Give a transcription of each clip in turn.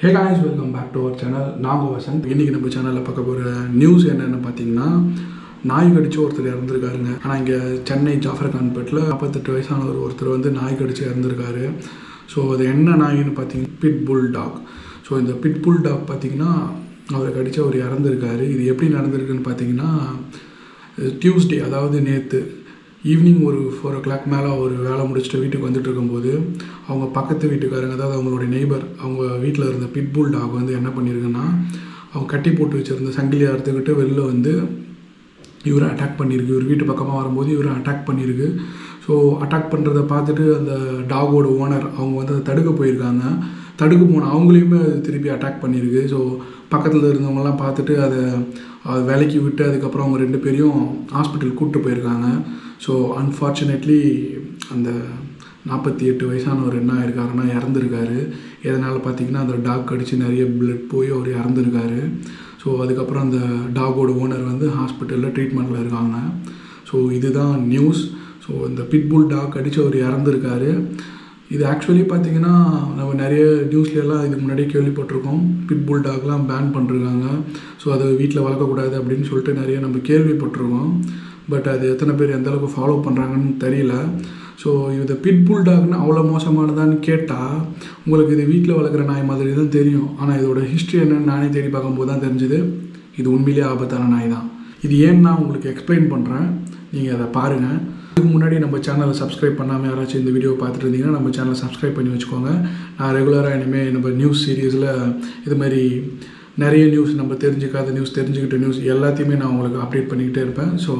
Hey guys welcome back to our channel நாங்கள் வசந்த் இன்றைக்கி நம்ம சேனலில் பார்க்க போகிற நியூஸ் என்னென்னு பார்த்தீங்கன்னா நாய் கடிச்சு ஒருத்தர் இறந்துருக்காருங்க. ஆனால் இங்கே சென்னை ஜாஃபர் கான்பேட்டில் நாற்பத்தெட்டு வயசானவர் ஒருத்தர் வந்து நாய் கடிச்சு இறந்துருக்காரு. ஸோ அது என்ன நாயின்னு பார்த்தீங்கன்னா பிட் புல் டாக் ஸோ இந்த பிட் புல் டாக் பார்த்தீங்கன்னா அவரை கடிச்சு அவர் இறந்துருக்காரு. இது எப்படி நடந்திருக்குன்னு பார்த்தீங்கன்னா டியூஸ்டே அதாவது நேற்று ஈவினிங் ஒரு ஃபோர் ஓ கிளாக் மேலே ஒரு வேலை முடிச்சுட்டு வீட்டுக்கு வந்துட்டு இருக்கும்போது அவங்க பக்கத்து வீட்டுக்காரங்க அதாவது அவங்களோட நெய்பர் அவங்க வீட்டில் இருந்த பிட்புல் டாக் வந்து என்ன பண்ணியிருக்குன்னா அவங்க கட்டி போட்டு வச்சுருந்த சங்கிலியை அறுத்துக்கிட்டு வெளில வந்து இவரை அட்டாக் பண்ணியிருக்கு. இவர் வீட்டு பக்கமாக வரும்போது இவரை அட்டாக் பண்ணியிருக்கு. ஸோ அட்டாக் பண்ணுறத பார்த்துட்டு அந்த டாகோட ஓனர் அவங்க வந்து அதை தடுக்க போயிருக்காங்க. தடுக்க போன அவங்களையுமே அது திருப்பி அட்டாக் பண்ணியிருக்கு ஸோ பக்கத்தில் இருந்தவங்கலாம் பார்த்துட்டு அதை அதை விலைக்கு விட்டு அதுக்கப்புறம் அவங்க ரெண்டு பேரையும் ஹாஸ்பிட்டல் கூப்பிட்டு போயிருக்காங்க. ஸோ அன்ஃபார்ச்சுனேட்லி அந்த நாற்பத்தி எட்டு வயசானவர் என்ன ஆயிருக்காருன்னா இறந்துருக்காரு. எதனால் பார்த்தீங்கன்னா அந்த டாக் அடித்து நிறைய பிளட் போய் அவர் இறந்துருக்காரு. ஸோ அதுக்கப்புறம் அந்த டாகோட ஓனர் வந்து ஹாஸ்பிட்டலில் ட்ரீட்மெண்ட்டில் இருக்காங்க. ஸோ இதுதான் நியூஸ் ஸோ இந்த பிட்புல் டாக் அடித்து அவர் இறந்துருக்காரு. இது ஆக்சுவலி பார்த்தீங்கன்னா நம்ம நிறைய நியூஸ்லலாம் இதுக்கு முன்னாடியே கேள்விப்பட்டிருக்கோம். பிட்புல் டாக்லாம் பேன் பண்ணிருக்காங்க. ஸோ அதை வீட்டில் வளர்க்கக்கூடாது அப்படின்னு சொல்லிட்டு நிறைய நம்ம கேள்விப்பட்டிருக்கோம். பட் அது எத்தனை பேர் எந்தளவுக்கு ஃபாலோ பண்ணுறாங்கன்னு தெரியல. ஸோ இது பிட்புல் டாக்னு அவ்வளோ மோசமானதான்னு கேட்டால் உங்களுக்கு இது வீட்டில் வளர்க்குற நாய் மாதிரி தான் தெரியும். ஆனால் இதோட ஹிஸ்ட்ரி என்னன்னு நானே தேடி பார்க்கும்போது தான் தெரிஞ்சுது. இது உண்மையிலேயே ஆபத்தான நாய் தான். இது ஏன்னு நான் உங்களுக்கு எக்ஸ்பிளைன் பண்ணுறேன் நீங்கள் அதை பாருங்கள் இதுக்கு முன்னாடி நம்ம சேனலை சப்ஸ்கிரைப் பண்ணாமல் யாராச்சும் இந்த வீடியோ பார்த்துட்டு இருந்தீங்கன்னா நம்ம சேனலை சப்ஸ்கிரைப் பண்ணி வச்சுக்கோங்க. நான் ரெகுலராக இனிமேல் நம்ம நியூஸ் சீரீஸில் இது மாதிரி நிறைய நியூஸ் நம்ம தெரிஞ்சுக்காத நியூஸ் தெரிஞ்சுக்கிட்ட நியூஸ் எல்லாத்தையுமே நான் உங்களுக்கு அப்டேட் பண்ணிக்கிட்டே இருப்பேன். ஸோ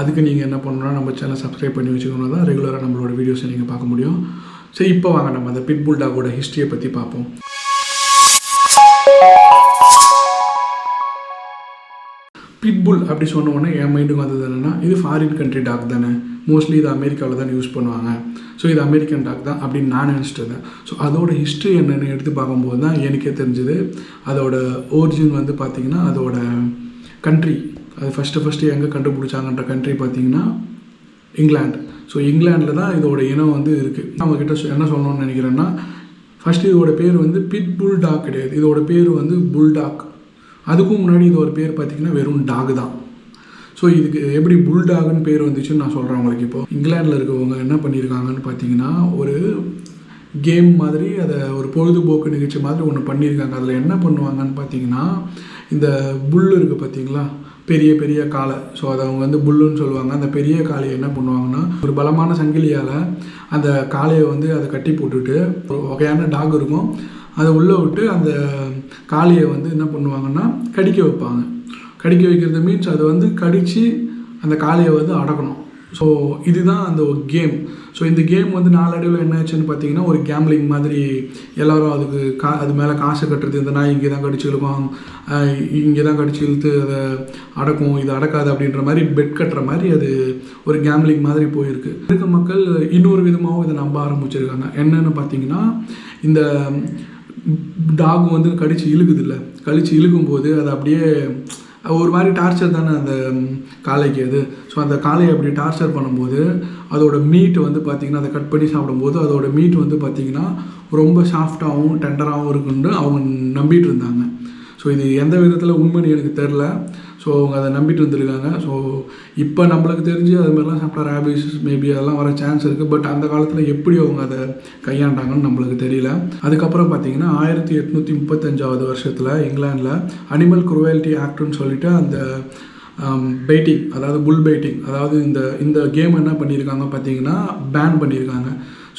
அதுக்கு நீங்கள் என்ன பண்ணணும்னா நம்ம சேனல் சப்ஸ்கிரைப் பண்ணி வச்சுக்கணும் தான் ரெகுலராக நம்மளோட வீடியோஸை நீங்கள் பார்க்க முடியும். ஸோ இப்போ வாங்க நம்ம அந்த பிட்புல் டாகோட ஹிஸ்ட்ரியை பற்றி பார்ப்போம். பிட்புல் அப்படி சொன்ன உடனே என் மைண்டுக்கு வந்தது என்னென்னா இது ஃபாரின் கண்ட்ரி டாக் தானே. மோஸ்ட்லி இது அமெரிக்காவில் தான் யூஸ் பண்ணுவாங்க. ஸோ இது அமெரிக்கன் டாக் தான் அப்படின்னு நான் நினச்சிட்டு இருந்தேன். ஸோ அதோட ஹிஸ்ட்ரி என்னென்னு எடுத்து பார்க்கும்போது தான் எனக்கே தெரிஞ்சது. அதோட ஒரிஜின் வந்து பார்த்திங்கன்னா அதோட கண்ட்ரி அது ஃபஸ்ட்டு ஃபஸ்ட்டு எங்கே கண்டுபிடிச்சாங்கன்ற கண்ட்ரி பார்த்திங்கன்னா இங்கிலாந்து ஸோ இங்கிலாண்டில் தான் இதோட இனம் வந்து இருக்குது நம்மக்கிட்ட சொ- என்ன சொல்லணும்னு நினைக்கிறேன்னா ஃபஸ்ட்டு இதோட பேர் வந்து பிட் புல் டாக் கிடையாது. இதோட பேர் வந்து புல் டாக் அதுக்கும் முன்னாடி இதோட பேர் பார்த்திங்கன்னா வெறும் டாக் தான். ஸோ இதுக்கு எப்படி புல்டாக்னு பேர் வந்துச்சுன்னு நான் சொல்கிறேன் உங்களுக்கு இப்போ. இங்கிலாண்டில் இருக்கவங்க என்ன பண்ணியிருக்காங்கன்னு பார்த்தீங்கன்னா ஒரு கேம் மாதிரி அதை ஒரு பொழுதுபோக்கு நிகழ்ச்சி மாதிரி ஒன்று பண்ணியிருக்காங்க. அதில் என்ன பண்ணுவாங்கன்னு பார்த்தீங்கன்னா இந்த புல் இருக்குது பார்த்தீங்களா? பெரிய பெரிய காளை. ஸோ அதை அவங்க வந்து புல்லுன்னு சொல்லுவாங்க. அந்த பெரிய காளையை என்ன பண்ணுவாங்கன்னா ஒரு பலமான சங்கிலியால் அந்த காளையை வந்து அதை கட்டி போட்டுட்டு ஒரு வகையான டாக் இருக்கும். அதை உள்ளே விட்டு அந்த காளையை வந்து என்ன பண்ணுவாங்கன்னா கடிக்க வைப்பாங்க. கடிக்க வைக்கிறது மீன்ஸ் அது வந்து கடித்து அந்த காளையை வந்து அடக்கணும். ஸோ இதுதான் அந்த ஒரு கேம் ஸோ இந்த கேம் வந்து நாளடைவில் என்ன ஆச்சுன்னு பார்த்தீங்கன்னா ஒரு கேம்லிங் மாதிரி எல்லோரும் அதுக்கு கா அது மேலே காசு கட்டுறது இந்த நாய் இங்கே தான் கடிச்சு இழுக்கும் இங்கே தான் கடிச்சு இழுத்து அதை அடக்கும் இது அடக்காது அப்படின்ற மாதிரி பெட் கட்டுற மாதிரி அது ஒரு கேம்லிங் மாதிரி போயிருக்கு. இருக்க மக்கள் இன்னொரு விதமாகவும் இதை நம்ப ஆரம்பிச்சிருக்காங்க. என்னென்னு பார்த்தீங்கன்னா இந்த டாக் வந்து கடித்து இழுக்குது இல்லை கழித்து இழுக்கும்போது அது அப்படியே ஒரு மாதிரி டார்ச்சர் தானே அந்த காளைக்கு அது. ஸோ அந்த காளையை அப்படி டார்ச்சர் பண்ணும்போது அதோட மீட் வந்து பார்த்திங்கன்னா அதை கட் பண்ணி சாப்பிடும்போது அதோட மீட் வந்து பார்த்திங்கன்னா ரொம்ப சாஃப்டாகவும் டெண்டராகவும் இருக்குன்னு அவங்க நம்பிட்டு இருந்தாங்க. ஸோ இது எந்த விதத்தில் உண்மைன்னு எனக்கு தெரில ஸோ அவங்க அதை நம்பிட்டு இருந்திருக்காங்க ஸோ இப்போ நம்மளுக்கு தெரிஞ்சு அது மாதிரிலாம் சாப்பிட்டா ரேபிஸ் மேபி அதெல்லாம் வர சான்ஸ் இருக்குது பட் அந்த காலத்தில் எப்படி அவங்க அதை கையாண்டாங்கன்னு நம்மளுக்கு தெரியல. அதுக்கப்புறம் பார்த்தீங்கன்னா ஆயிரத்தி எட்நூற்றி முப்பத்தஞ்சாவது வருஷத்தில் இங்கிலாந்தில் அனிமல் குருவாலிட்டி ஆக்ட்னு சொல்லிட்டு அந்த um, பெயிட்டிங் அதாவது புல் பெயிட்டிங் அதாவது இந்த இந்த கேம் என்ன பண்ணியிருக்காங்க பார்த்தீங்கன்னா பேன் பண்ணியிருக்காங்க.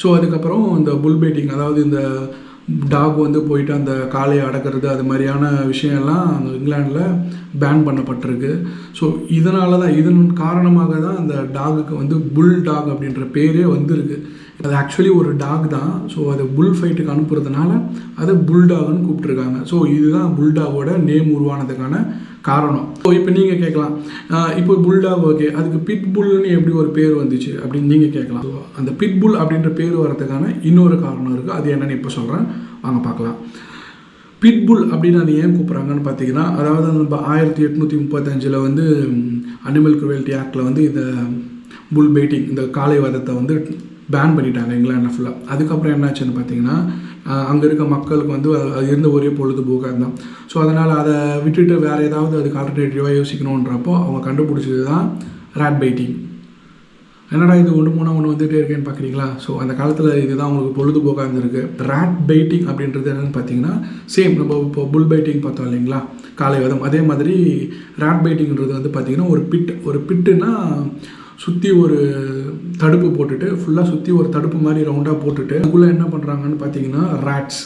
ஸோ அதுக்கப்புறம் இந்த புல் பெயிட்டிங் அதாவது இந்த டாக் வந்து போயிட்டு அந்த காளையை அடக்கிறது அது மாதிரியான விஷயம்லாம் அங்கே இங்கிலாண்டில் பேன் பண்ணப்பட்டிருக்கு. ஸோ இதனால தான் இதன் காரணமாக தான் அந்த டாகுக்கு வந்து புல் டாக் அப்படின்ற பேரே வந்திருக்கு. அது ஆக்சுவலி ஒரு டாக் தான். ஸோ அதை புல் ஃபைட்டுக்கு அனுப்புறதுனால அதை புல்டாகுன்னு கூப்பிட்ருக்காங்க ஸோ இதுதான் புல்டாகோட நேம் உருவானதுக்கான காரணம். ஸோ இப்போ நீங்கள் கேட்கலாம் இப்போ புல்டாக் ஓகே. அதுக்கு பிட் புல்னு எப்படி ஒரு பேர் வந்துச்சு அப்படின்னு நீங்கள் கேட்கலாம் ஸோ அந்த பிட் புல் அப்படின்ற பேர் வரதுக்கான இன்னொரு காரணம் இருக்குது அது என்னன்னு இப்போ சொல்கிறேன் வாங்க பார்க்கலாம். பிட்புல் அப்படின்னு அது ஏன் கூப்பிட்றாங்கன்னு பார்த்தீங்கன்னா அதாவது நம்ம ஆயிரத்தி எட்நூற்றி முப்பத்தஞ்சில் வந்து அனிமல் குருவல்ட்டி ஆக்டில் வந்து இந்த புல் பெயிட்டிங் இந்த காளை வதத்தை வந்து பேன் பண்ணிட்டாங்க இங்கிலாண்டில் ஃபுல்லாக அதுக்கப்புறம் என்னாச்சுன்னு பார்த்தீங்கன்னா அங்கே இருக்க மக்களுக்கு வந்து அது இருந்த ஒரே பொழுதுபோக்காக இருந்தான் ஸோ அதனால் அதை விட்டுட்டு வேறு ஏதாவது அதுக்கு ஆல்டர்னேட்டிவாக யோசிக்கணுன்றப்போ அவங்க கண்டுபிடிச்சது தான் ரேட் பைட்டிங் என்னடா இது ஒன்று போனால் ஒன்று வந்துகிட்டே இருக்கேன்னு பார்க்குறீங்களா? ஸோ அந்த காலத்தில் இதுதான் உங்களுக்கு பொழுதுபோக்காக இருந்திருக்கு. ரேட் பைட்டிங் அப்படின்றது என்னென்னு பார்த்தீங்கன்னா சேம் நம்ம இப்போ புல் பைட்டிங் பார்த்தோம் இல்லைங்களா? காலை வதம். அதே மாதிரி ரேட் பைட்டிங்கிறது வந்து பார்த்திங்கன்னா ஒரு பிட் ஒரு பிட்டுன்னா சுற்றி ஒரு தடுப்பு போட்டுட்டு ஃபுல்லாக சுற்றி ஒரு தடுப்பு மாதிரி ரவுண்டாக போட்டுட்டு அதுக்குள்ளே என்ன பண்ணுறாங்கன்னு பார்த்தீங்கன்னா ரேட்ஸ்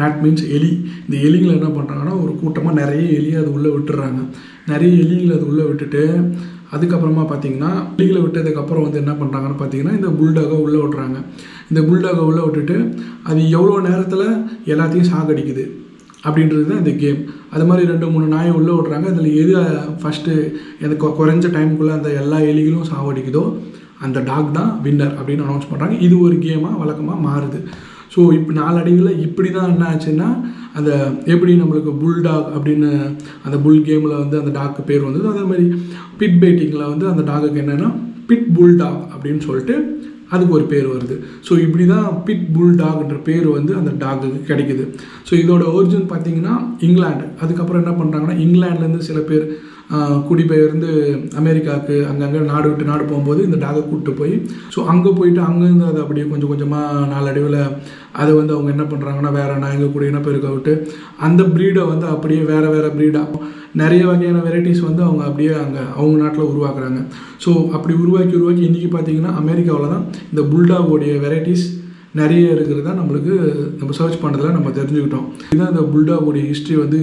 ரேட் மீன்ஸ் எலி. இந்த எலிங்களை என்ன பண்ணுறாங்கன்னா ஒரு கூட்டமாக நிறைய எலியை அது உள்ளே விட்டுறாங்க. நிறைய எலிகளை அது உள்ளே விட்டுட்டு அதுக்கப்புறமா பார்த்தீங்கன்னா எலிகளை விட்டதுக்கப்புறம் வந்து என்ன பண்ணுறாங்கன்னு பார்த்தீங்கன்னா இந்த புல்டாகை உள்ளே விட்றாங்க இந்த புல்டாகை உள்ளே விட்டுட்டு அது எவ்வளோ நேரத்தில் எல்லாத்தையும் சாகடிக்குது? அப்படின்றது தான் இந்த கேம் அது மாதிரி ரெண்டு மூணு நாயை உள்ளே விட்றாங்க அதில் எது ஃபஸ்ட்டு எனக்கு கொ- குறைஞ்ச டைமுக்குள்ளே அந்த எல்லா எலிகளும் சாவடிக்குதோ அந்த டாக் தான் வின்னர் அப்படின்னு அனௌன்ஸ் பண்ணுறாங்க இது ஒரு கேமாக வழக்கமாக மாறுது. ஸோ இப்போ நாளடைவில் இப்படி தான் என்ன ஆச்சுன்னா அந்த எப்படி நம்மளுக்கு புல் டாக் அப்படின்னு அந்த புல் கேமில் வந்து அந்த டாக்கு பேர் வந்தது அதே மாதிரி பிட் பைட்டிங்கில் வந்து அந்த டாகுக்கு என்னென்னா பிட் புல் டாக் அப்படின்னு சொல்லிட்டு அதுக்கு ஒரு பேர் வருது. ஸோ இப்படி தான் பிட் புல் டாக்ன்ற பேர் வந்து அந்த டாகுக்கு கிடைக்குது. ஸோ இதோட ஒரிஜின் பார்த்தீங்கன்னா இங்கிலாந்து அதுக்கப்புறம் என்ன பண்ணுறாங்கன்னா இங்கிலாண்ட்லேருந்து சில பேர் குடிபெயர்ந்து அமெரிக்காவுக்கு அங்கங்கே நாடு விட்டு நாடு போகும்போது இந்த டாகை கூப்பிட்டு போய் ஸோ அங்கே போயிட்டு அங்கேருந்து அதை அப்படியே கொஞ்சம் கொஞ்சமாக நாளடைவில் அதை வந்து அவங்க என்ன பண்ணுறாங்கன்னா வேறு நாய்ங்க கூட இனப்பெருக்க விட்டு அந்த ப்ரீடை வந்து அப்படியே வேறு வேறு ப்ரீடாக நிறைய வகையான வெரைட்டிஸ் வந்து அவங்க அப்படியே அங்கே அவங்க நாட்டில் உருவாக்குறாங்க. ஸோ அப்படி உருவாக்கி உருவாக்கி இன்றைக்கி பார்த்தீங்கன்னா அமெரிக்காவில் தான் இந்த புல்டாகோடைய வெரைட்டிஸ் நிறைய இருக்கிறதா நம்மளுக்கு நம்ம சர்ச் பண்ணுறதுல நம்ம தெரிஞ்சுக்கிட்டோம். இதுதான் இந்த புல்டாகோடைய ஹிஸ்ட்ரி வந்து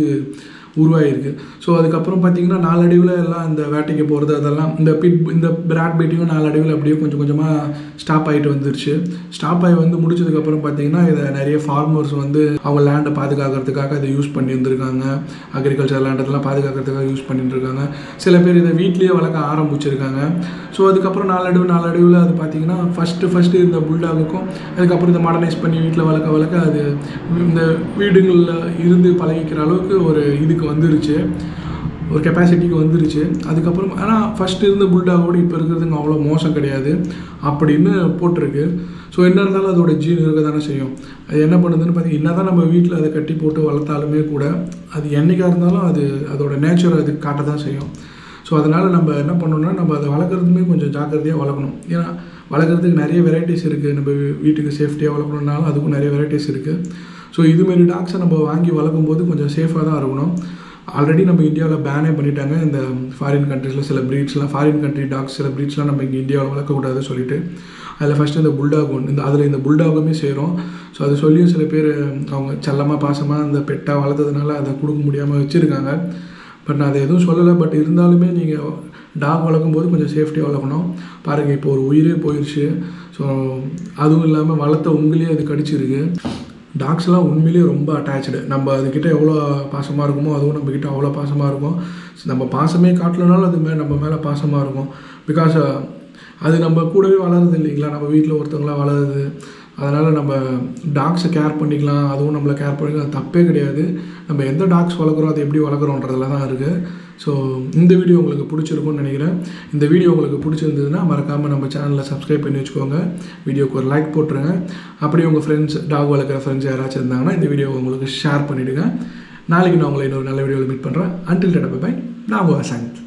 உருவாகிருக்கு ஸோ அதுக்கப்புறம் பார்த்தீங்கன்னா நாளடைவில் எல்லாம் இந்த வேட்டைக்கு போகிறது அதெல்லாம் இந்த பிட் இந்த பிராட் பீட்டியும் நாளடைவில் அப்படியே கொஞ்சம் கொஞ்சமாக ஸ்டாப் ஆகிட்டு வந்துருச்சு. ஸ்டாப் ஆகி வந்து முடிச்சதுக்கப்புறம் பார்த்தீங்கன்னா இதை நிறைய ஃபார்மர்ஸ் வந்து அவங்க லேண்டை பாதுகாக்கிறதுக்காக இதை யூஸ் பண்ணி இருந்திருக்காங்க அக்ரிகல்ச்சர் லேண்ட் இதெல்லாம் பாதுகாக்கிறதுக்காக யூஸ் பண்ணிட்டு இருக்காங்க சில பேர் இதை வீட்லேயே வளர்க்க ஆரம்பிச்சிருக்காங்க. ஸோ அதுக்கப்புறம் நாளடைவு நாளடைவில் அது பார்த்தீங்கன்னா ஃபஸ்ட்டு ஃபஸ்ட்டு இந்த புல்டாகுக்கும் அதுக்கப்புறம் இதை மாடர்னைஸ் பண்ணி வீட்டில் வளர்க்க வளர்க்க அது இந்த வீடுகளில் இருந்து பழகிக்கிற அளவுக்கு ஒரு இதுக்கு வந்துருச்சு. ஒரு கெப்பாசிட்டிக்கு வந்துருச்சு. அதுக்கப்புறம் ஆனால் ஃபஸ்ட்டு இருந்த புல்டாகோடு இப்போ இருக்கிறதுங்க அவ்வளோ மோசம் கிடையாது. அப்படின்னு போட்டிருக்கு. ஸோ என்ன இருந்தாலும் அதோட ஜீன் இருக்க தானே செய்யும். அது என்ன பண்ணுதுன்னு பார்த்தீங்கன்னா தான் நம்ம வீட்டில் அதை கட்டி போட்டு வளர்த்தாலுமே கூட அது என்றைக்காக இருந்தாலும் அது அதோட நேச்சர் அது காட்ட தான் செய்யும். ஸோ அதனால் நம்ம என்ன பண்ணணும்னா நம்ம அதை வளர்க்குறதுமே கொஞ்சம் ஜாக்கிரதையாக வளர்க்கணும். ஏன்னா வளர்க்குறதுக்கு நிறைய வெரைட்டிஸ் இருக்குது நம்ம வீட்டுக்கு சேஃப்டியாக வளர்க்கணுன்னாலும் அதுக்கும் நிறைய வெரைட்டிஸ் இருக்குது ஸோ இதுமாரி டாக்ஸை நம்ம வாங்கி வளர்க்கும் போது கொஞ்சம் சேஃபாக தான் இருக்கணும். ஆல்ரெடி நம்ம இந்தியாவில் பேனே பண்ணிட்டாங்க. இந்த ஃபாரின் கண்ட்ரீஸில் சில ப்ரீட்ஸ்லாம் ஃபாரின் கண்ட்ரி டாக்ஸ் சில ப்ரீட்ஸ்லாம் நம்ம இங்கே இந்தியாவில் வளர்க்கக்கூடாதுன்னு சொல்லிட்டு அதில் ஃபஸ்ட்டு இந்த புல்டாக் ஒன்று இந்த அதில் இந்த புல்டாகுமே சேரும் ஸோ அது சொல்லியும் சில பேர் அவங்க செல்லமாக பாசமாக அந்த பெட்டாக வளர்த்ததுனால அதை கொடுக்க முடியாமல் வச்சுருக்காங்க. பட் நான் அதை எதுவும் சொல்லலை. பட் இருந்தாலுமே நீங்கள் டாக் வளர்க்கும் போது கொஞ்சம் சேஃப்டியாக வளர்க்கணும். பாருங்கள் இப்போ ஒரு உயிரே போயிடுச்சு ஸோ அதுவும் இல்லாமல் வளர்த்த உங்களையே அது கடிச்சிருக்கு. டாக்ஸ்லாம் உண்மையிலேயே ரொம்ப அட்டாச்சு நம்ம அதுக்கிட்ட எவ்வளோ பாசமாக இருக்குமோ அதுவும் நம்மக்கிட்ட அவ்வளோ பாசமாக இருக்கும். நம்ம பாசமே காட்டலனாலும் அது மேலே நம்ம மேலே பாசமாக இருக்கும். பிகாஸ் uh, அது நம்ம கூடவே வளருது இல்லைங்களா? நம்ம வீட்டில் ஒருத்தவங்களாம் வளருது. அதனால் நம்ம டாக்ஸை கேர் பண்ணிக்கலாம். அதுவும் நம்மளை கேர் பண்ணிக்கலாம். தப்பே கிடையாது. நம்ம எந்த டாக்ஸ் வளர்க்குறோம் அதை எப்படி வளர்க்குறோன்றதுல தான் இருக்குது ஸோ இந்த வீடியோ உங்களுக்கு பிடிச்சிருக்கும்னு நினைக்கிறேன். இந்த வீடியோ உங்களுக்கு பிடிச்சிருந்ததுன்னா மறக்காமல் நம்ம சேனலில் சப்ஸ்கிரைப் பண்ணி வச்சுக்கோங்க. வீடியோக்கு ஒரு லைக் போட்டுருங்க. அப்படியே உங்கள் ஃப்ரெண்ட்ஸ் டாக் வளர்க்குற ஃப்ரெண்ட்ஸ் யாராச்சும் இருந்தாங்கன்னா இந்த வீடியோ உங்களுக்கு ஷேர் பண்ணிவிடுங்க நாளைக்கு நான் உங்களை இன்னொரு நல்ல வீடியோவில் மீட் பண்ணுறேன் அன்டில் டேட்டா பை நான் உங்கள் வசந்த்.